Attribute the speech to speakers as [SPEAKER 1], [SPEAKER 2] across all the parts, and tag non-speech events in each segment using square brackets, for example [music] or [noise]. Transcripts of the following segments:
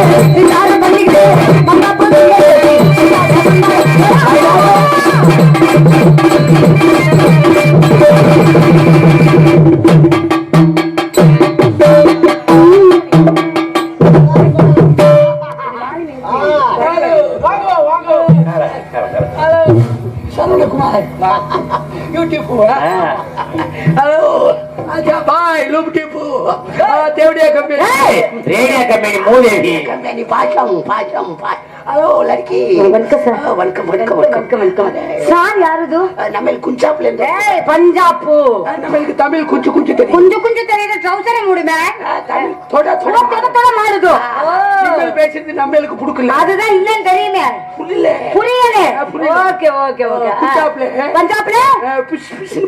[SPEAKER 1] Obrigada.
[SPEAKER 2] हो लड़की करते
[SPEAKER 1] नहीं पाचम पाचम
[SPEAKER 3] hello
[SPEAKER 1] Ladki welcome sir
[SPEAKER 3] welcome welcome welcome
[SPEAKER 1] welcome sir ಯಾರದು
[SPEAKER 3] ನಮ್ಮಲ್ಲಿ ಕುಂಚಾಪ್ಲೆ
[SPEAKER 1] ಅಂತ ಏ ಪಂಜಾಬ್ ನಮ್ಮಲ್ಲಿ ತಮಿಳ್
[SPEAKER 3] ಕುಂಚು ಕುಂಚು ಕುಂಚು ಕುಂಚು ತೆರೆದ
[SPEAKER 1] ಟ್ರೌಸರೇ ಮೂಡಿ ಮೇಲೆ ಥೋಡ
[SPEAKER 3] ಥೋಡ ಥೋಡ ಮಾಡೋದು
[SPEAKER 1] நீங்கள் பேசுறது நம்மளுக்கு பிடிக்கல
[SPEAKER 3] அதுதான் இல்லன்னு தெரியுமே.
[SPEAKER 1] புரியல.
[SPEAKER 3] புரியல. Okay okay okay.
[SPEAKER 1] பஞ்சாப்ல.
[SPEAKER 3] பஞ்சாப்ல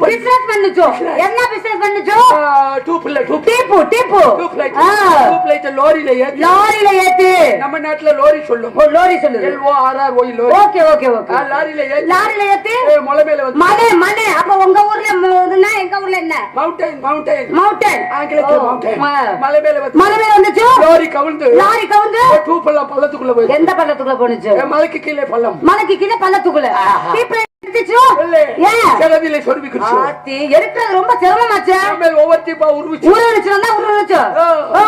[SPEAKER 3] பிசினஸ் பண்ணுச்சோ? என்ன பிசினஸ் பண்ணுச்சோ?
[SPEAKER 1] ஆ, டூப்
[SPEAKER 3] டீப்பு டீப்பு.
[SPEAKER 1] டூப் லைட்
[SPEAKER 3] ஆ,
[SPEAKER 1] டூப் லைட் லாரியில ஏத்தி.
[SPEAKER 3] லாரியில ஏத்து.
[SPEAKER 1] நம்ம நாட்டுல லாரி சொல்லும்.
[SPEAKER 3] ஓ லோரி சொல்லுது.
[SPEAKER 1] L O R R Y lorry
[SPEAKER 3] okay okay okay.
[SPEAKER 1] ஆ, லாரியில ஏத்தி.
[SPEAKER 3] லாரியில ஏத்து.
[SPEAKER 1] மலை மேல வந்து.
[SPEAKER 3] மலை மலை. அப்ப உங்க ஊர்ல மூணுன்னா எங்க ஊர்ல என்ன?
[SPEAKER 1] மவுண்டைன் மவுண்டைன்
[SPEAKER 3] மவுண்டன்
[SPEAKER 1] ஆங்கிலத்துல மவுண்டைன் மலை மேல வந்து
[SPEAKER 3] மலை மேல வந்துச்சு?
[SPEAKER 1] லாரி கவிழ்ந்து
[SPEAKER 3] லாரி கவுந்து
[SPEAKER 1] டூப் எல்லாம் பள்ளத்துக்குள்ள போய்
[SPEAKER 3] எந்த பள்ளத்துக்குள்ள போனுச்சு
[SPEAKER 1] மலைக்கு கீழே பள்ளம்.
[SPEAKER 3] மலைக்கு கீழே பள்ளத்துக்குள்ள. ரொம்ப சிரமமாச்சு.
[SPEAKER 1] ஒவ்வொரு டீப்பா உருவிச்சு.
[SPEAKER 3] உருவச்சு உருவச்சு ஓ.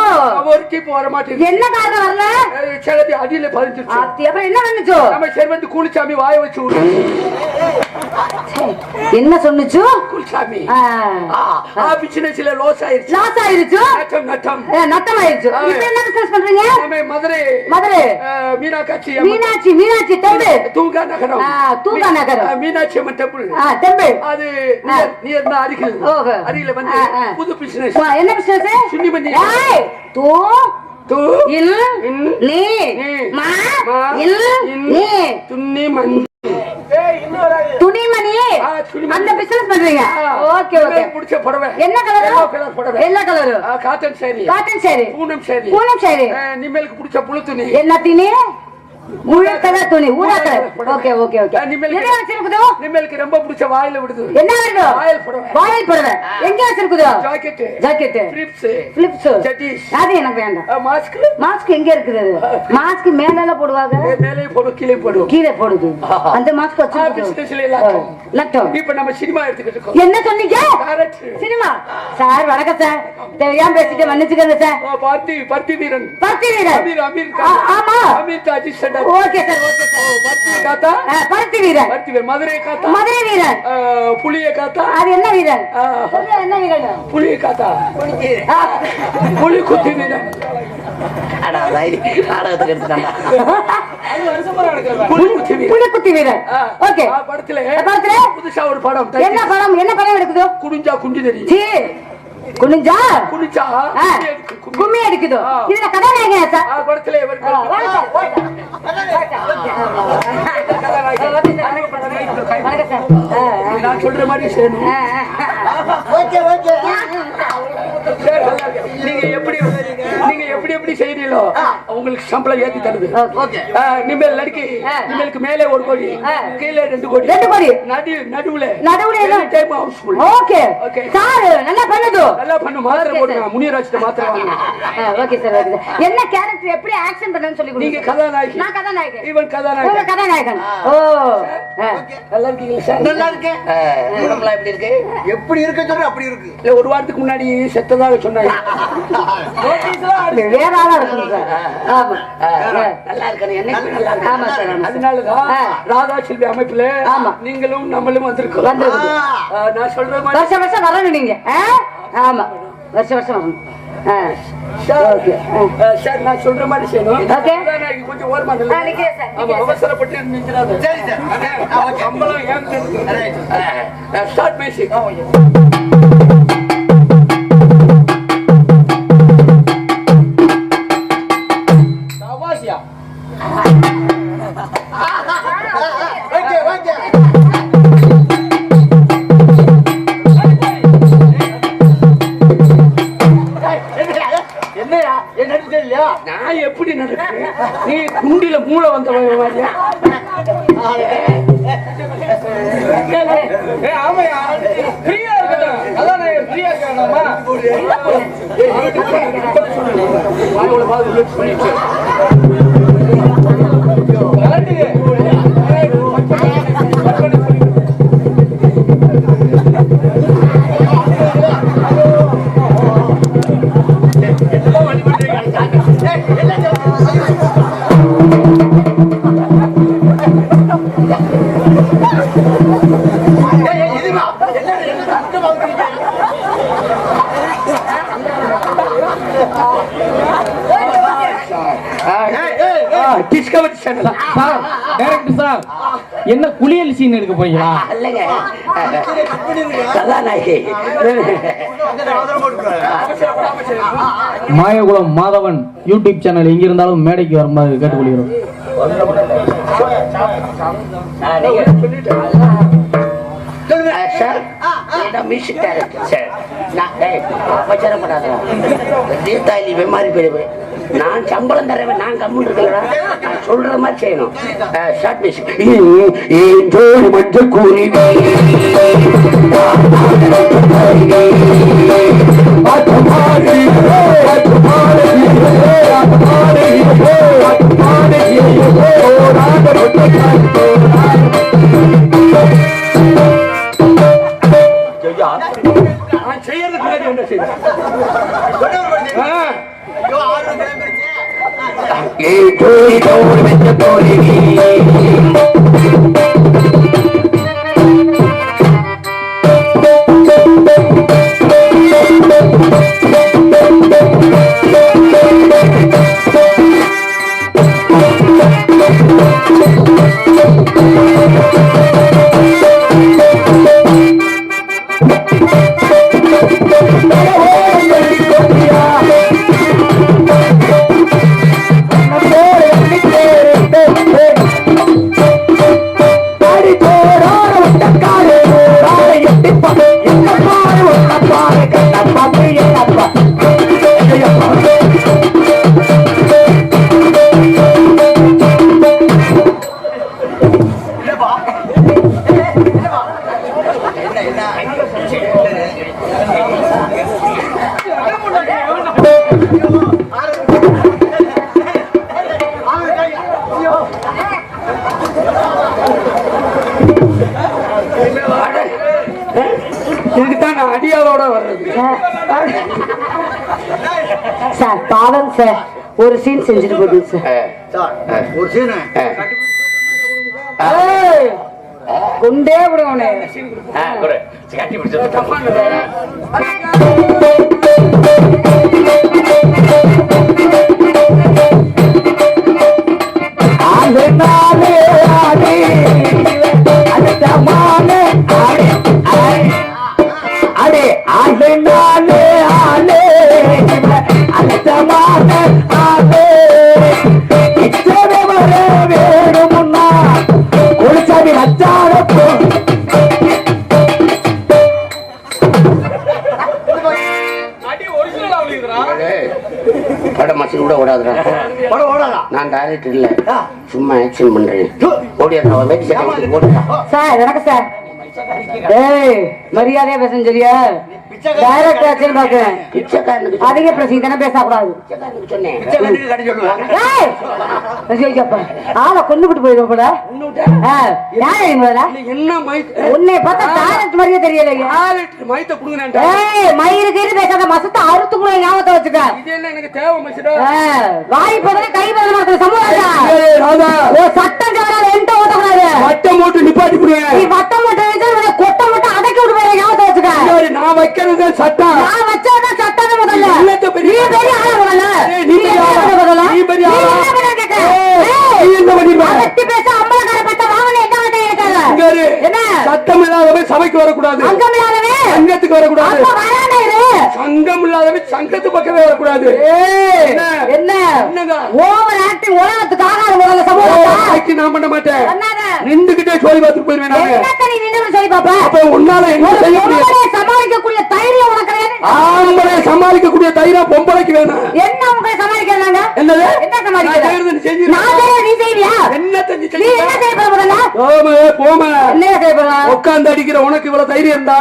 [SPEAKER 1] ஒரு டீப் வர மாட்டேங்குது
[SPEAKER 3] என்ன காரணம் வரல?
[SPEAKER 1] சிலது அடியில பதிஞ்சிருச்சு.
[SPEAKER 3] அப்புறம் என்ன பண்ணுச்சு?
[SPEAKER 1] நம்ம செல்வந்து கூலிச்சாமி வாய வச்சு விடு
[SPEAKER 3] என்ன சொன்னுச்சு?
[SPEAKER 1] கூலிச்சாமி
[SPEAKER 3] ஆ.
[SPEAKER 1] பிசினஸ்ல லோஸ் ஆயிருச்சு
[SPEAKER 3] லாஸ் ஆயிருச்சு
[SPEAKER 1] நட்டம் நட்டம்.
[SPEAKER 3] ஏ, நட்டம் ஆயிருச்சு இப்ப என்ன பிசினஸ் பண்றீங்க
[SPEAKER 1] நம்ம மதுரை.
[SPEAKER 3] மதுரை.
[SPEAKER 1] மீனாட்சி
[SPEAKER 3] மீனாட்சி மீனாட்சி தெம்பு.
[SPEAKER 1] தூங்கா நகரம்.
[SPEAKER 3] தூங்கா நகரம்.
[SPEAKER 1] மீனாட்சி அம்மன் டெம்பிள்.
[SPEAKER 3] ஆ, தெம்பு.
[SPEAKER 1] அது நியர் தான் அருகில்.
[SPEAKER 3] ஓஹோ.
[SPEAKER 1] அருகில வந்து. புது பிசினஸ்.
[SPEAKER 3] வா, என்ன பிசினஸ்?
[SPEAKER 1] சுன்னிமணி.
[SPEAKER 3] ஏய் தூ
[SPEAKER 1] தூ
[SPEAKER 3] இல் நீ மா இல் நீ.
[SPEAKER 1] துண்ணி மண்.
[SPEAKER 3] துணிமணி
[SPEAKER 1] ஆ, துணிமணி.
[SPEAKER 3] அந்த பிசினஸ் பண்றீங்க? Okay okay.
[SPEAKER 1] பிடிச்ச புடவை.
[SPEAKER 3] என்ன கலர்
[SPEAKER 1] colour புடவை.
[SPEAKER 3] என்ன colour
[SPEAKER 1] cotton sari
[SPEAKER 3] cotton sari
[SPEAKER 1] Poonam sari
[SPEAKER 3] Poonam sari
[SPEAKER 1] நிம்மலுக்கு பிடிச்ச புழு துணி?
[SPEAKER 3] என்ன கலர் துணி கலர் ஓகே ஓகே ஓகே. எங்க வச்சிருக்குதோ
[SPEAKER 1] நிம்மலுக்கு ரொம்ப பிடிச்ச வாயில விடுது.
[SPEAKER 3] என்ன வருதோ
[SPEAKER 1] வாயில் புடவை
[SPEAKER 3] வாயில் புடவை எங்க வச்சிருக்குதோ
[SPEAKER 1] ஜாக்கெட்
[SPEAKER 3] ஜாக்கெட்
[SPEAKER 1] பிலிப்ஸ்
[SPEAKER 3] பிலிப்ஸ்
[SPEAKER 1] ஜட்டிஸ்
[SPEAKER 3] அது எனக்கு வேண்டாம்.
[SPEAKER 1] மாஸ்க்
[SPEAKER 3] மாஸ்க் எங்க இருக்குது மாஸ்க் மேல எல்லாம் போடுவாங்க?
[SPEAKER 1] மேலே போடும் கீழே போடும்
[SPEAKER 3] கீழே போடுது. அந்த மாஸ்க் வச்சு
[SPEAKER 1] பிசினஸ்ல
[SPEAKER 3] லட்டம்
[SPEAKER 1] இப்ப நம்ம சினிமா எடுத்துக்கிட்டு இருக்கோம்.
[SPEAKER 3] என்ன சொன்னீங்க. சினிமா சார் வணக்கம் சார் தெரியாம பேசிட்டு மன்னிச்சுக்கங்க சார்
[SPEAKER 1] பருத்தி பருத்தி வீரன்
[SPEAKER 3] பருத்தி வீரர்
[SPEAKER 1] அமீர் அமீர்
[SPEAKER 3] ஆமா.
[SPEAKER 1] அமீர் தாஜி சண்டா
[SPEAKER 3] ஓகே சார் ஓகே சார்.
[SPEAKER 1] பருத்தி காத்தா?
[SPEAKER 3] ஆ, பருத்தி வீரர்.
[SPEAKER 1] பருத்தி வீரன் மதுரை காத்தா?
[SPEAKER 3] மதுரை வீரர்.
[SPEAKER 1] புளிய காத்தா?
[SPEAKER 3] அது என்ன வீரர்?
[SPEAKER 1] ஆ,
[SPEAKER 3] சொல்லுங்க, என்ன வீரர்?
[SPEAKER 1] புளிய காத்தா?
[SPEAKER 3] வீரர்.
[SPEAKER 1] புதுசா ஒரு படம்
[SPEAKER 3] என்ன படம் என்ன படம் எடுக்குதோ?
[SPEAKER 1] குடிஞ்சா குஞ்சு தெரியும்.
[SPEAKER 3] குனிஞ்சா? ஆ, கும்மி அடிக்குதோ
[SPEAKER 1] ஆ.
[SPEAKER 3] இதுல கதாநாயகன் சார்
[SPEAKER 1] படத்துல. நான் சொல்ற மாதிரி செய்யணும் நல்லா இருக்கு. நீங்க எப்படி நீங்க எப்படி எப்படி செய்றீங்களோ உங்களுக்கு சம்பளம் ஏத்தி தருது. நிம்மேல் நடிக்கி. நிம்மலுக்கு மேலே ஒரு கோடி. கீழே ரெண்டு கோடி.
[SPEAKER 3] ரெண்டு கோடி.
[SPEAKER 1] நடு நடுவுல
[SPEAKER 3] நடுவுல என்ன?
[SPEAKER 1] Time housefull
[SPEAKER 3] okay.
[SPEAKER 1] Okay.
[SPEAKER 3] Sir நல்லா பண்ணுது.
[SPEAKER 1] நல்லா பண்ணு மாத்திரை போடுங்க. முனியராஜ்ட்ட மாத்திரை வாங்க
[SPEAKER 3] ஓகே சார் ஓகே என்ன கேரக்டர் எப்படி ஆக்ஷன் பண்ணணும்னு சொல்லி
[SPEAKER 1] நீங்க
[SPEAKER 3] கொடுங்க.
[SPEAKER 1] கதாநாயகி.
[SPEAKER 3] நான் கதாநாயகன்.
[SPEAKER 1] இவன் கதாநாயகன்.
[SPEAKER 3] கதாநாயகன். ஓ.
[SPEAKER 1] நல்லா இருக்கீங்களா சார்?
[SPEAKER 2] நல்லா இருக்கேன். உடம்புலாம் எப்படி இருக்கு?
[SPEAKER 4] எப்படி இருக்கு சொல்ற அப்படி இருக்கு.
[SPEAKER 1] இல்ல ஒரு வாரத்துக்கு முன்னாடி செத்ததாக சொன்னாங்க [laughs]
[SPEAKER 3] வேற ஆளா இருக்கும் சார். ஆமா.
[SPEAKER 2] நல்லா இருக்கணும். என்னைக்கு நல்லா இருக்கு
[SPEAKER 3] ஆமா சார்.
[SPEAKER 1] அதனாலதான். ராதா செல்வி அமைப்புல
[SPEAKER 3] ஆமா.
[SPEAKER 1] நீங்களும் நம்மளும் வந்திருக்கோம்.
[SPEAKER 3] வந்திருக்குது.
[SPEAKER 1] ஆ, நான் சொல்ற மாதிரி
[SPEAKER 3] வருஷம் வருஷம் வரணும் நீங்க? ஆமா. வருஷம் வருஷம் வரணும்.
[SPEAKER 1] சார், நான் சொல்ற மாதிரி செய்யணும். கொஞ்சம் ஓரமா நில்லு.
[SPEAKER 3] ஆ, நிக்கிறேன் சார்,
[SPEAKER 1] ஆமா,
[SPEAKER 3] நிக்கிறேன் சார்.
[SPEAKER 1] அவசரப்பட்டு சம்பளம் ஸ்டார்ட் மியூசிக் இருக்கேன் discovery channel
[SPEAKER 5] sir director sir என்ன குளியல் சீன் எடுக்க போறீங்களா?
[SPEAKER 2] இல்லைங்க கதாநாயகி.
[SPEAKER 5] மாயகுளம் மாதவன் யூடியூப் சேனல் எங்க இருந்தாலும் மேடைக்கு வருமாறு கேட்டுக்கொள்கிறோம்.
[SPEAKER 2] சார் மியூசிக் டைரக்டர் சார் நான் டேய் அவசரப்படாதடா தீர்த்தாயி வெமாரி போயிடுவேன். நான் சம்பளம் தரவேன் நான் கம்முன்னு இருக்கலடா நான் சொல்ற மாதிரி செய்யணும் ஷார்ட் மியூசிக் ஜோடி மஞ்சள் கூறி
[SPEAKER 1] நான்
[SPEAKER 2] ஜோடி ஜோடி மஞ்சள்
[SPEAKER 3] ஒரு சீன் செஞ்சுட்டு போகுது சார்
[SPEAKER 4] ஒரு சீனு
[SPEAKER 3] கொண்டே விடுவோனே
[SPEAKER 2] கட்டி
[SPEAKER 3] அடே
[SPEAKER 2] படம் மசில் கூட ஓடாதுடா.
[SPEAKER 4] படம் ஓடாதா?
[SPEAKER 2] நான் டைரக்டர் இல்ல. சும்மா ஆக்ஷன் பண்றேன்.
[SPEAKER 3] சார் ஏய் மரியாதையா பேசுங்க சரியா? டைரக்ட் ஆச்சுன்னு பாக்குறேன்
[SPEAKER 2] பிச்சைக்காரனுக்கு
[SPEAKER 3] அதிக பிரச்சனை தானே பேசக்கூடாது.
[SPEAKER 2] பிச்சைக்காரனுக்கு சொன்னேன்.
[SPEAKER 4] பிச்சை கட்டிட்டு கட்டி சொல்லுவாங்க
[SPEAKER 3] ஏய்! ஐயோப்பா, ஆளை கொண்டு விட்டு போயிடும் போல. ஆ, யாரு நீ முதல்ல?
[SPEAKER 1] என்ன மைத்
[SPEAKER 3] உன்னை பார்த்தா டைரக்ட் மாதிரியே தெரியலைங்க
[SPEAKER 1] மைத்த கொடுங்க
[SPEAKER 3] ஏய் பேசாத மசத்தை அறுத்து கூட ஞாபகத்தை வச்சுக்க.
[SPEAKER 1] இது என்ன எனக்கு தேவை மச்சிடா
[SPEAKER 3] வாய் கை மாத்திர ஓ சட்டம் என்கிட்ட ஓட்டக்கூடாது.
[SPEAKER 1] வட்டம் போட்டு நிப்பாட்டி
[SPEAKER 3] நீ வட்டம் கொட்டை மட்டும் அடக்கி விட்டு வச்சுக்க
[SPEAKER 1] நான் வைக்கிறது சட்டம்.
[SPEAKER 3] நான் வச்சதான் சட்டம் முதல்ல.
[SPEAKER 1] இல்லத்த பெரிய
[SPEAKER 3] நீ பெரிய ஆளா முதல்ல.
[SPEAKER 1] நீ பெரிய ஆளா.
[SPEAKER 3] முதல்ல.
[SPEAKER 1] நீ பெரிய ஆளா. நீ என்ன
[SPEAKER 3] பேச அம்பலக்கார பட்ட வாங்கல என்ன வேண்டாம்
[SPEAKER 1] இங்க
[SPEAKER 3] இருக்காத
[SPEAKER 1] இரு.
[SPEAKER 3] என்ன?
[SPEAKER 1] சட்டம் இல்லாதவன் சபைக்கு வரக்கூடாது.
[SPEAKER 3] அங்கம் இல்லாதவே
[SPEAKER 1] சங்கத்துக்கு வரக்கூடாது.
[SPEAKER 3] அப்ப வரானே இரு.
[SPEAKER 1] சங்கம் இல்லாதவன் சங்கத்து பக்கமே வரக்கூடாது.
[SPEAKER 3] ஏய்,
[SPEAKER 1] என்ன?
[SPEAKER 3] என்ன? ஓவர் ஆக்டிங் உலகத்துக்கு ஆகாது முதல்ல சமூகத்தை
[SPEAKER 1] நான் பண்ண மாட்டேன். நின்றுகிட்டே சோழி பார்த்துட்டு போயிருவேன்
[SPEAKER 3] நீ நின்னு சொல்லி பாப்ப
[SPEAKER 1] அப்ப உன்னால என்ன செய்ய முடியும்
[SPEAKER 3] சமாளிக்கக்கூடிய தைரியம் உனக்கு
[SPEAKER 1] ஆம்பளை சமாளிக்கக்கூடிய தைரியம் பொம்பளைக்கு வேணும்.
[SPEAKER 3] என்ன உங்களை சமாளிக்கிறாங்க
[SPEAKER 1] என்னது?
[SPEAKER 3] என்ன சமாளிக்கிற?
[SPEAKER 1] நான் நீ
[SPEAKER 3] செய்வியா?
[SPEAKER 1] நீ
[SPEAKER 3] என்ன
[SPEAKER 1] செய்ய
[SPEAKER 3] செய்ய போற முதல்ல?
[SPEAKER 1] போம போம.
[SPEAKER 3] என்ன செய்ய
[SPEAKER 1] உட்கார்ந்து அடிக்கிற உனக்கு இவ்வளவு தைரியம் இருந்தா?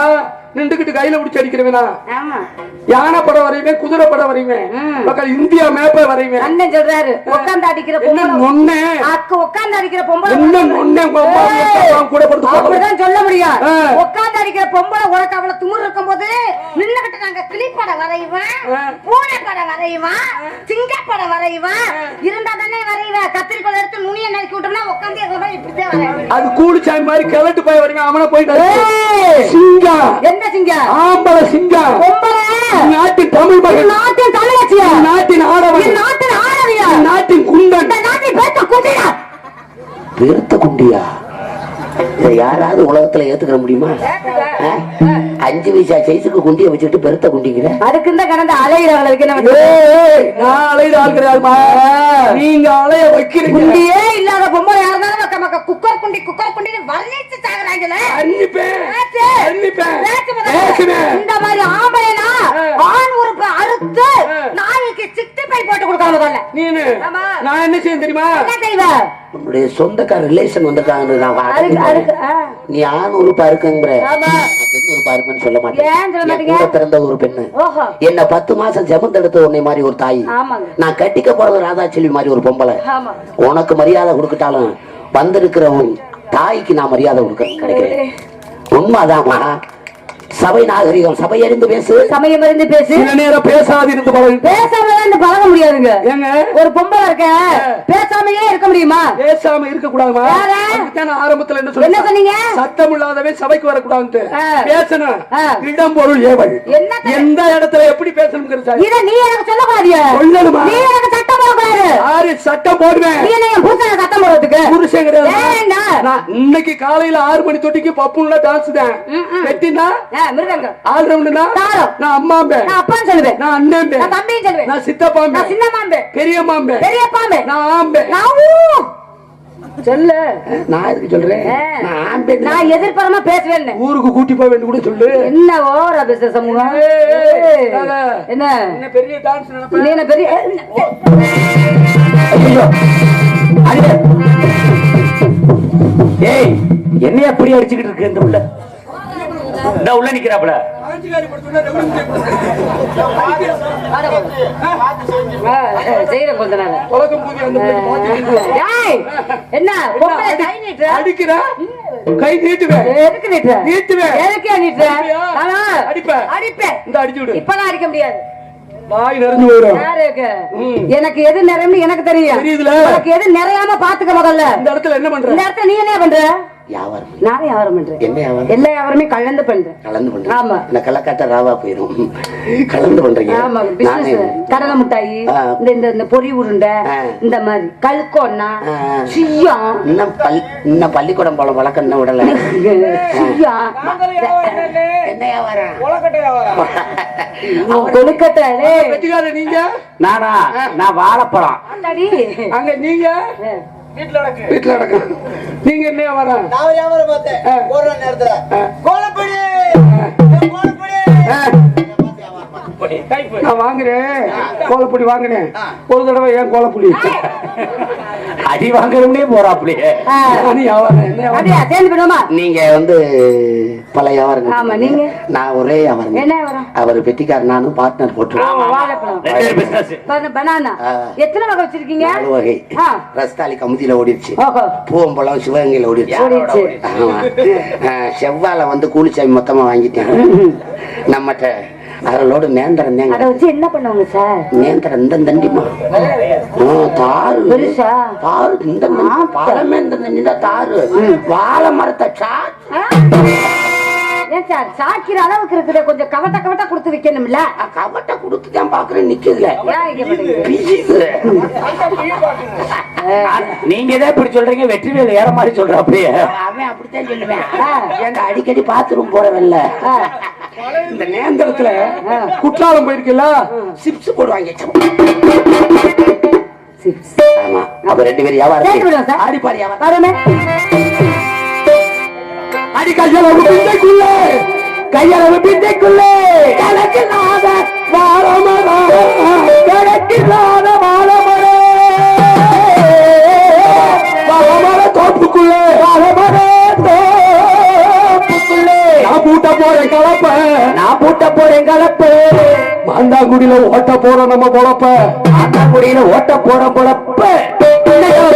[SPEAKER 1] நின்றுகிட்டு கையில பிடிச்சி அடிக்கிறவனா? யானை படம் வரையுமே குதிரை படம் வரையுமே
[SPEAKER 3] ம்.
[SPEAKER 1] பக்கம் இந்தியா மேப்பை வரையுமே.
[SPEAKER 3] அண்ணன் சொல்றாரு உட்கார்ந்து அடிக்கிற
[SPEAKER 1] என்ன நொண்ணே?
[SPEAKER 3] அக்கு உட்கார்ந்து அடிக்கிற பொம்பளை
[SPEAKER 1] என்ன கூட படுத்து
[SPEAKER 3] சொல்ல முடியும்.
[SPEAKER 1] ஆ.
[SPEAKER 3] உட்கார்ந்து அடிக்கிற பொம்பளை உனக்கு அவ்வளவு துமுறு இருக்கும் போது நின்னுகிட்டு நாங்க கிளிப்படம் வரையுவேன். பூனை படம் வரையுவான் சிங்க படம் வரையுவான் இருந்தா தானே வரையுவேன் கத்திரிக்கோள் எடுத்து நுனியை நறுக்கி விட்டோம்னா உட்கார்ந்து எங்களை இப்படிதான்
[SPEAKER 1] அது கூலிச்சாமி மாதிரி கிழட்டு போய் வரீங்க அவனை போயிட்டு
[SPEAKER 3] ஏய்.
[SPEAKER 1] சிங்கம்
[SPEAKER 3] என்ன சிங்க
[SPEAKER 1] ஆம்பளை சிங்கம்.
[SPEAKER 3] பொம்பளை?
[SPEAKER 1] நாட்டின் தமிழ் மகன்.
[SPEAKER 3] நாட்டின் தமிழச்சியா
[SPEAKER 1] நாட்டின் ஆடவன்.
[SPEAKER 3] நாட்டின் ஆடவியா?
[SPEAKER 1] நாட்டின் குண்டன்
[SPEAKER 3] இந்த நாட்டின் பேத்த குட்டியா
[SPEAKER 2] பெருத்த குண்டியா? இதை யாராவது உலகத்துல ஏத்துக்கிற முடியுமா? அஞ்சு பைசா சைஸுக்கு குண்டிய வச்சுட்டு பெருத்த குண்டிங்கிற?
[SPEAKER 3] அதுக்கு இந்த கடந்த
[SPEAKER 1] ஏய், நான் அலையிட ஆள்கிறாருமா நீங்க அலைய வைக்கிறீங்க.
[SPEAKER 3] குண்டியே இல்லாத மக்க மக்க குக்கர் குண்டி குக்கர் குண்டி வர்ணிச்சு.
[SPEAKER 1] பேசுவேன்
[SPEAKER 3] இந்த மாதிரி ஆம்பளைனா ஆண் உறுப்பு அறுத்து
[SPEAKER 1] ஆ.
[SPEAKER 3] நாய்க்கு சிக்ஸ்டி பை போட்டு கொடுக்கணும் முதல்ல
[SPEAKER 1] நீனு. நான் என்ன செய்ய தெரியுமா?
[SPEAKER 3] என்ன செய்வ?
[SPEAKER 2] உன்னுடைய சொந்தக்கார ரிலேஷன் வந்திருக்காங்க. நீ ஆண் உறுப்பா இருக்குங்கிற
[SPEAKER 3] ஆமா.
[SPEAKER 2] பெண் உறுப்பா இருக்குன்னு சொல்ல மாட்டேன்.
[SPEAKER 3] சொல்ல
[SPEAKER 2] பிறந்த ஒரு பெண்ணு. என்ன பத்து மாசம் ஜெபந்தெடுத்த உன்னை மாதிரி ஒரு தாய். நான் கட்டிக்க போறது ராதாச்செல்வி மாதிரி ஒரு பொம்பளை. உனக்கு மரியாதை கொடுக்கட்டாலும் வந்திருக்கிற உன் தாய்க்கு நான் மரியாதை கொடுக்க கிடைக்கிறேன். உண்மைதாம்மா சபை நாகரிகம் சபை அறிந்து பேசு.
[SPEAKER 3] சமயம் இருந்து பேசு.
[SPEAKER 1] சில நேரம் பேசாது இருந்து பழகு.
[SPEAKER 3] பேசாம இந்த பழக முடியாதுங்க.
[SPEAKER 1] ஏங்க?
[SPEAKER 3] ஒரு பொம்பளை இருக்க? பேசாமையே இருக்க முடியுமா?
[SPEAKER 1] பேசாம இருக்க கூடாதுமா ஆரம்பத்துல என்ன
[SPEAKER 3] என்ன சொன்னீங்க?
[SPEAKER 1] சத்தம் இல்லாதவே சபைக்கு வரக்கூடாதுன்ட்டு.
[SPEAKER 3] ஆ.
[SPEAKER 1] பேசணும். இடம் பொருள் ஏவல். எந்த இடத்துல எப்படி சார்.
[SPEAKER 3] இத நீ எனக்கு சொல்லக்கூடாது
[SPEAKER 1] சொல்லணுமா?
[SPEAKER 3] நீ எனக்கு சட்டம் போடக்கூடாது.
[SPEAKER 1] ஆறு சட்டம் போடுவேன்?
[SPEAKER 3] நீ என்ன என் புருஷனை சட்டம் போடுறதுக்கு?
[SPEAKER 1] புருஷன் கிடையாது. இன்னைக்கு காலையில ஆறு மணி தொட்டிக்கு பப்புல டான்ஸ் தான். வெட்டினா?
[SPEAKER 3] ஆ, மிருதங்கம்
[SPEAKER 1] ஆல் ரவுண்டுனா
[SPEAKER 3] தாரம்.
[SPEAKER 1] நான் அம்மாம்பே.
[SPEAKER 3] நான் அப்பான்னு சொல்லுவேன்.
[SPEAKER 1] நான் அண்ணன்பே
[SPEAKER 3] நான் தம்பின்னு சொல்லுவேன்.
[SPEAKER 1] நான் சித்தப்பாம்பே.
[SPEAKER 3] நான் சின்னமாம்பே பெரியப்பாம்பே.
[SPEAKER 1] நான் ஆம்பே.
[SPEAKER 3] நான். சொல்லு.
[SPEAKER 2] நான் எதுக்கு சொல்றேன்?
[SPEAKER 3] ஆ.
[SPEAKER 2] நான் ஆம்பே.
[SPEAKER 3] நான் எதிர்பாரமா பேசுவேன்
[SPEAKER 1] ஊருக்கு கூட்டி போய் வேண்டு கூட சொல்லு.
[SPEAKER 3] என்ன ஓவரா பேசுற சமூகம். என்ன?
[SPEAKER 1] என்ன பெரிய டான்ஸ்
[SPEAKER 3] நீ என்ன பெரிய.
[SPEAKER 2] ஏய் என்னைய அப்படி அடிச்சுக்கிட்டு இருக்கு இந்த உள்ள? இந்த உள்ள
[SPEAKER 3] என்ன?
[SPEAKER 1] அடிக்கிறா கை நீட்டுவேன்
[SPEAKER 3] எதுக்கு நீட்டுற?
[SPEAKER 1] நீட்டுவேன்.
[SPEAKER 3] எதுக்கு? ஆமா.
[SPEAKER 1] அடிப்பேன்.
[SPEAKER 3] அடிப்பேன்.
[SPEAKER 1] இந்த அடிச்சு விடு
[SPEAKER 3] இப்பெல்லாம் அடிக்க முடியாது. எனக்கு எது நிறையம்னு எனக்கு தெரியும்? உனக்கு எது நிறையாம பாத்துக்க முதல்ல
[SPEAKER 1] இந்த இடத்துல என்ன பண்ற
[SPEAKER 3] இந்த இடத்துல நீ என்ன பண்ற
[SPEAKER 2] வியாபாரம்
[SPEAKER 3] நானும் வியாபாரம் பண்றேன்.
[SPEAKER 2] என்ன வியாபாரம்?
[SPEAKER 3] எல்லா வியாபாரமே கலந்து பண்றேன்.
[SPEAKER 2] கலந்து பண்றீங்க
[SPEAKER 3] ஆமா.
[SPEAKER 2] இந்த கள்ளக்காட்ட ராவா போயிரும். கலந்து பண்றீங்க.
[SPEAKER 3] ஆமா
[SPEAKER 2] நானே
[SPEAKER 3] பிசினஸ் கடலை மிட்டாயி. இந்த இந்த இந்த பொரி உருண்டை. இந்த மாதிரி. கல்கோன்னா. சியம்
[SPEAKER 2] இன்னும் பல் இன்னும் பள்ளிக்கூடம் போல வழக்கம் இன்னும் விடல. [laughs]
[SPEAKER 3] சியம்
[SPEAKER 2] என்ன வியாபாரம்? [laughs]
[SPEAKER 3] கொழுக்கட்டை
[SPEAKER 1] நீங்க?
[SPEAKER 2] நானா? நான் வாழைப்பழம்.
[SPEAKER 1] அங்க நீங்க. வீட்டுல நடக்க. நீங்க என்ன வரம்
[SPEAKER 4] நான் ஒரு வியாபாரம் பார்த்தேன். போடுற நேரத்துல. கோலப்படி! கோலப்படி!
[SPEAKER 1] நான் வாங்குறேன். கோலப்பொடி வாங்கினேன். ஒரு தடவை ஏன் கோலப்பொடி?
[SPEAKER 2] அடி வாங்குறவனே போறாப்புலையே. நீங்க வந்து பல வியாபாரம்
[SPEAKER 3] ஆமா, நீங்க?
[SPEAKER 2] நான் ஒரே வியாபாரம்? அவர் வெட்டிக்கார் நானும் பார்ட்னர்
[SPEAKER 3] பனானா
[SPEAKER 2] ஆ.
[SPEAKER 3] எத்தனை வகை வச்சிருக்கீங்க?
[SPEAKER 2] நாலு வகை. ரஸ்தாலி கமுதியில ஓடிடுச்சு. பூவம்பழம் சிவகங்கையில ஓடிடுச்சு. செவ்வாழை வந்து கூலிச்சாமி மொத்தமா வாங்கிட்டேன். நம்மகிட்ட அதனோட நேந்திரம்
[SPEAKER 3] அத வச்சு என்ன பண்ணுவாங்க சார்?
[SPEAKER 2] நேந்திரம் இந்த தண்டிமா தாரு
[SPEAKER 3] பெருசா?
[SPEAKER 2] தாரு இந்த. பழமே இந்த தண்டி தான் தாரு வாழை மரத்தை
[SPEAKER 3] சார் சாக்கிற அளவுக்கு இருக்குது. கொஞ்சம் கவட்ட கவட்ட கொடுத்து விக்கணும்ல?
[SPEAKER 2] கவட்ட கொடுத்து தான் பாக்குறேன் நிக்குதுல.
[SPEAKER 6] நீங்க தான் இப்படி சொல்றீங்க வெற்றிவேல் ஏற மாதிரி சொல்ற அப்படியே.
[SPEAKER 2] அவன் அப்படித்தான் சொல்லுவேன். ஏன்டா அடிக்கடி பாத்ரூம் போறவல்ல
[SPEAKER 3] ஆ.
[SPEAKER 1] இந்த நேந்திரத்துல குற்றாலம் போயிருக்கல
[SPEAKER 2] சிப்ஸ் போடுவாங்க. ஆமா அப்ப ரெண்டு பேரும் வியாபாரம்
[SPEAKER 3] சார்.
[SPEAKER 2] ஆடி பாரு வியாபாரம்
[SPEAKER 3] பாருமே
[SPEAKER 1] அடி கையளவு பிந்தைக்குள்ளே கையளவு பிந்தைக்குள்ளே. கணக்கில்லாத வாழமரம் கணக்கில்லாத வாழமரம் வாரமர தோப்புக்குள்ளே வாழமர தோப்புக்குள்ளே. நான் பூட்ட போறேன் கலப்ப.
[SPEAKER 6] நான் பூட்ட போறேன் கலப்பு.
[SPEAKER 1] மாந்தாங்குடியில ஓட்ட போறோம் நம்ம பொழப்ப.
[SPEAKER 6] மாந்தாங்குடியில ஓட்ட போற பொழப்ப. பலவர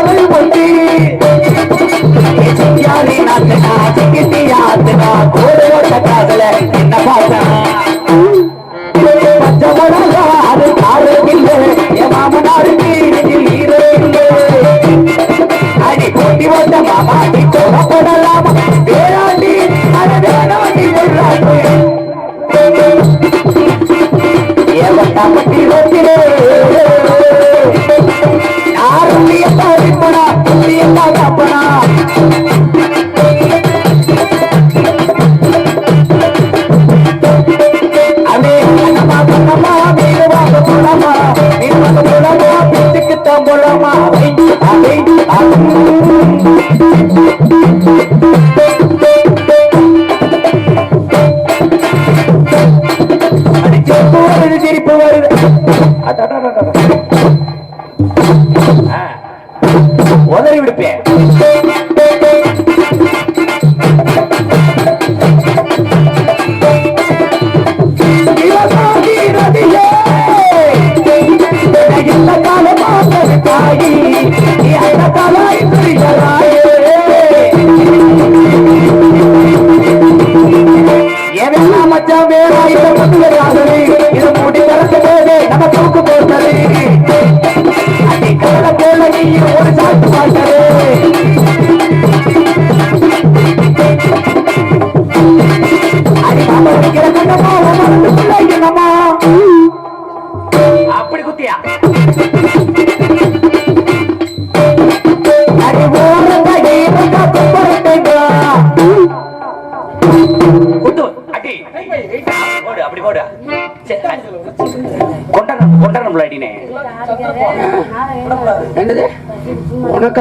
[SPEAKER 6] பிச்சுக்கு தான் போலாமா அவை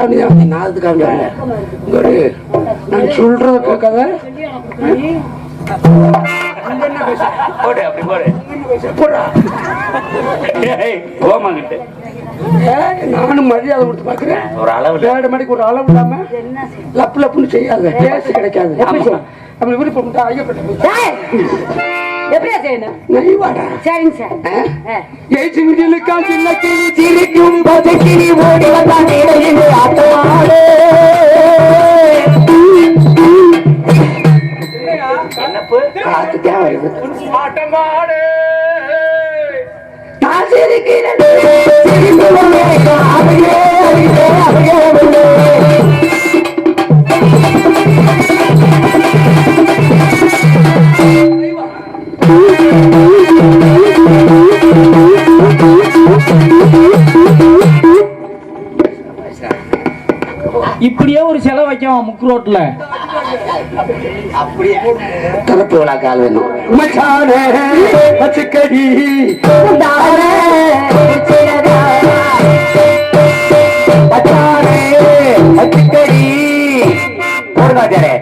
[SPEAKER 1] உனக்காண்டி தான் நான் ஒரு, சொல்றத கேட்காத
[SPEAKER 6] போடு அப்படி போடு.
[SPEAKER 1] போடா. நானும் மரியாதை கொடுத்து பாக்குறேன்
[SPEAKER 6] ஒரு அளவுல.
[SPEAKER 1] வேட மணிக்கு ஒரு அளவு இல்லாம லப்பு லப்புன்னு செய்யாத டேஸ்ட் கிடைக்காது. அப்படி விருப்பம்? ஐயப்பட்ட
[SPEAKER 3] எப்படியா செய்யணும்?
[SPEAKER 1] நெய்வாடா
[SPEAKER 3] சரிங்க சார். ஆ.
[SPEAKER 1] ஏசிமிடிலுக்கா சின்ன கிளி
[SPEAKER 6] சிரிக்கும். பசக்கிளி ஓடி வந்தான் இடையிலே ஆட்டமாடு ஆட்டமாடு
[SPEAKER 1] நான்
[SPEAKER 5] ஒரு செலவு வைக்கலாம் முக்கு ரோட்ல.
[SPEAKER 2] திறப்பு விழா கால் வேணும்.
[SPEAKER 1] மச்சானே பச்சைக்கடி.
[SPEAKER 6] போடுதாச்சாரே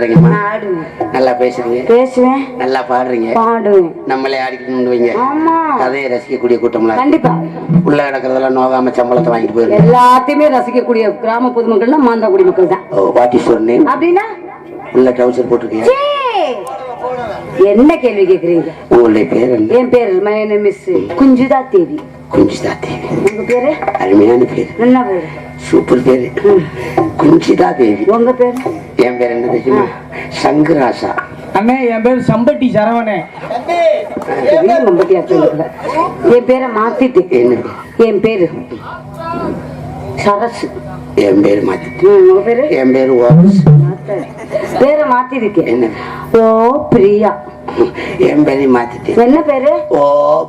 [SPEAKER 2] ஆடுறீங்கம்மா நல்லா பேசுறீங்க.
[SPEAKER 3] பேசுவேன்.
[SPEAKER 2] நல்லா பாடுறீங்க.
[SPEAKER 3] பாடுவேன்.
[SPEAKER 2] நம்மளே ஆடிக்கிட்டு வைங்க கதையை ரசிக்கக்கூடிய கூட்டம்லாம்
[SPEAKER 3] கண்டிப்பா.
[SPEAKER 2] உள்ள கிடக்கிறதெல்லாம் நோகாம சம்பளத்தை வாங்கிட்டு போயிருக்கு
[SPEAKER 3] எல்லாத்தையுமே ரசிக்கக்கூடிய கிராம பொதுமக்கள்னா மாந்தாக்குடி மக்கள் தான்
[SPEAKER 2] oh what is your name
[SPEAKER 3] அப்படின்னா?
[SPEAKER 2] உள்ள ட்ரௌசர் போட்டிருக்கீங்க.
[SPEAKER 3] சீ! என்ன கேள்வி கேக்குறீங்க?
[SPEAKER 2] உங்களுடைய பேர் என்ன?
[SPEAKER 3] என் பேர் மயன மிஸ் குஞ்சுதா தேவி.
[SPEAKER 2] குஞ்சிதா தேவி.
[SPEAKER 3] உங்க பேரு?
[SPEAKER 2] அருமையான பேர்.
[SPEAKER 3] என்ன பேரு?
[SPEAKER 2] சூப்பர் பேரு. குஞ்சிதா தேவி.
[SPEAKER 3] உங்க பேரு?
[SPEAKER 2] என் பேர் என்ன தெரியுமா? சங்கராசா.
[SPEAKER 5] அண்ணே என் பேர் சம்பட்டி சரவணே.
[SPEAKER 3] என் பேரை மாத்திட்டு.
[SPEAKER 2] என்ன?
[SPEAKER 3] என் பேரு? சரசு.
[SPEAKER 2] என் பேர் மாத்தி
[SPEAKER 3] ம், உங்க பேரு?
[SPEAKER 2] என் பேர்
[SPEAKER 3] மாத்த. [laughs] பேரை மாத்திருக்கேன்.
[SPEAKER 2] என்ன?
[SPEAKER 3] ஓ பிரியா.
[SPEAKER 2] என் பேரையும் மாத்திட்டேன்.
[SPEAKER 3] என்ன பேரு?
[SPEAKER 2] ஓ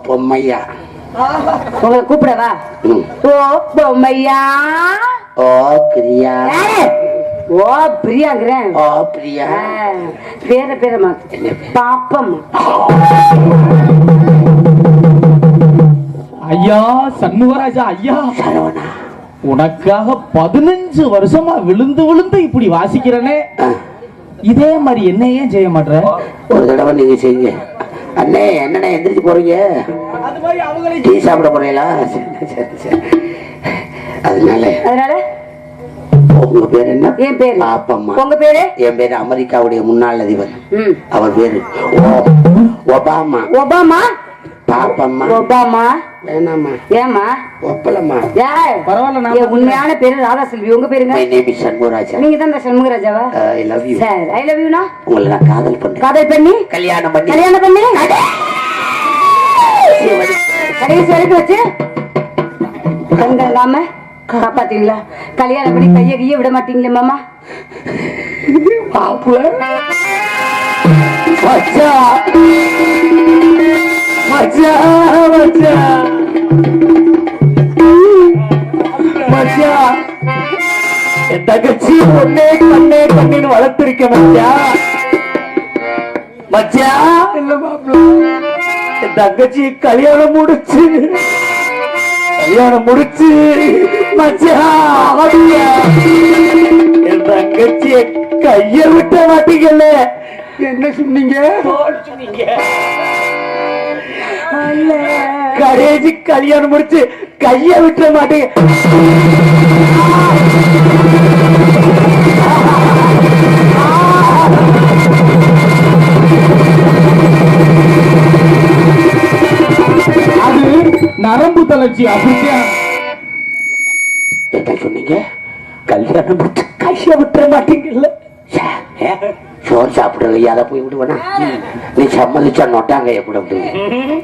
[SPEAKER 2] பொம்மையா.
[SPEAKER 3] உங்களை கூப்பிடவா. ஓ பொம்மையா?
[SPEAKER 2] ஓ பிரியா.
[SPEAKER 3] ஓ பிரியாங்கிறேன்.
[SPEAKER 2] ஓ பிரியா.
[SPEAKER 3] பேர பேர மாத்து.
[SPEAKER 2] என்ன பேர்?
[SPEAKER 3] பாப்பம்மா
[SPEAKER 5] ஐயா சண்முகராஜா ஐயா.
[SPEAKER 2] சரவணா.
[SPEAKER 5] உனக்காக பதினஞ்சு வருஷமா விழுந்து விழுந்து இப்படி வாசிக்கிறனே. இதே மாதிரி என்ன ஏன் செய்ய மாட்ற?
[SPEAKER 2] ஒரு தடவை நீங்க செய்யுங்க. அண்ணே என்னண்ணே எந்திரிச்சு போறீங்க? டீ சாப்பிட போறீங்களா? சரி, சரி, சரி. அதனால
[SPEAKER 3] அதனால?
[SPEAKER 2] உங்க பேர் என்ன?
[SPEAKER 3] என் பேரு
[SPEAKER 2] பாப்பம்மா.
[SPEAKER 3] உங்க பேரு?
[SPEAKER 2] என் பேரு அமெரிக்காவுடைய முன்னாள் அதிபர்.
[SPEAKER 3] ம்.
[SPEAKER 2] அவர் பேரு ஓ- ஒபாமா.
[SPEAKER 3] ஒபாமா?
[SPEAKER 2] பாப்பம்மா.
[SPEAKER 3] ஒபாமா
[SPEAKER 2] வேணாமா
[SPEAKER 3] ஏமா
[SPEAKER 2] ஒப்பலம்மா.
[SPEAKER 3] ஏய்,
[SPEAKER 5] பரவாயில்ல, நான்
[SPEAKER 3] என் உண்மையான பேரு ராதா செல்வி உங்க பேருங்க?
[SPEAKER 2] My name is Shanmugaraja.
[SPEAKER 3] நீங்க தான் இந்த சண்முகராஜாவா?
[SPEAKER 2] I love you
[SPEAKER 3] sir I love யூனா
[SPEAKER 2] உங்களை நான் காதல் பண்றேன்
[SPEAKER 3] காதல் பண்ணி?
[SPEAKER 2] கல்யாணம் பண்ணி.
[SPEAKER 3] கல்யாணம் பண்ணி? கடைசி வரைக்கும் வச்சு? கண்களாம காப்பாத்தீங்களா? கல்யாணம் பண்ணி கைய கைய விட மாட்டீங்களே மாமா?
[SPEAKER 2] மாப்பிள்ள. மச்சான் மச்சான் மச்சான் என் தங்கச்சி பொண்ணே கண்ணே கண்ணின்னு வளர்த்திருக்க மச்சான் மச்சான் இல்ல மாப்பிள்ள என் தங்கச்சி கல்யாணம் முடிச்சு கல்யாணம் முடிச்சு என் தங்கச்சிய கைய விட்ட மாட்டீங்கல்ல? என்ன சொன்னீங்க? சொன்னீங்க. கடைசி கல்யாணம் முடிச்சு கைய விட்ட மாட்டீங்க.
[SPEAKER 5] அது நரம்பு தளர்ச்சி
[SPEAKER 2] என்ன சொன்னீங்க? கல்யாணம் முடிச்சு கைய விட்ட மாட்டீங்கல்ல. சோறு சாப்பிடுறது அதை போய் விடுவேனா? நீ சம்மதிச்சா நொட்டாங்க எப்படி விடுவேன்.